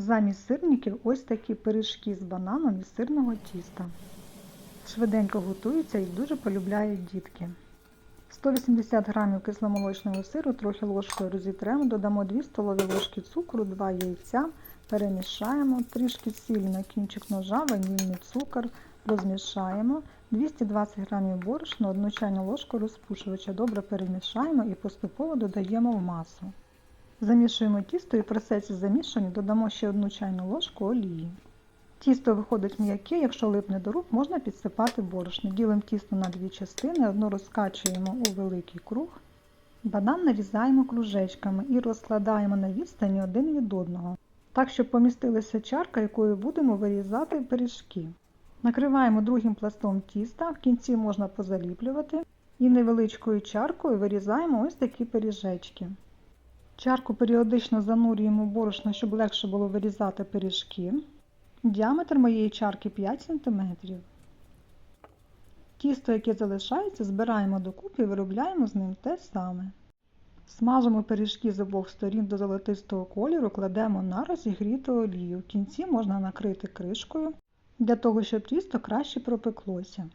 Замість сирників ось такі пиріжки з бананом із сирного тіста. Швиденько готуються і дуже полюбляють дітки. 180 г кисломолочного сиру трохи ложкою розітремо, додамо 2 столові ложки цукру, 2 яйця, перемішаємо, трішки сіль на кінчик ножа, ванільний цукор, розмішаємо, 220 г борошна, 1 чайну ложку розпушувача. Добре перемішаємо і поступово додаємо в масу. Замішуємо тісто і в процесі замішання додамо ще 1 чайну ложку олії. Тісто виходить м'яке, якщо липне до рук, можна підсипати борошно. Ділимо тісто на дві частини, одну розкачуємо у великий круг. Банан нарізаємо кружечками і розкладаємо на відстані один від одного, так, щоб помістилася чарка, якою будемо вирізати пиріжки. Накриваємо другим пластом тіста, в кінці можна позаліплювати і невеличкою чаркою вирізаємо ось такі пиріжечки. Чарку періодично занурюємо в борошно, щоб легше було вирізати пиріжки. Діаметр моєї чарки 5 см. Тісто, яке залишається, збираємо докупи і виробляємо з ним те саме. Смажимо пиріжки з обох сторін до золотистого кольору, кладемо на розігріту олію. В кінці можна накрити кришкою для того, щоб тісто краще пропеклося.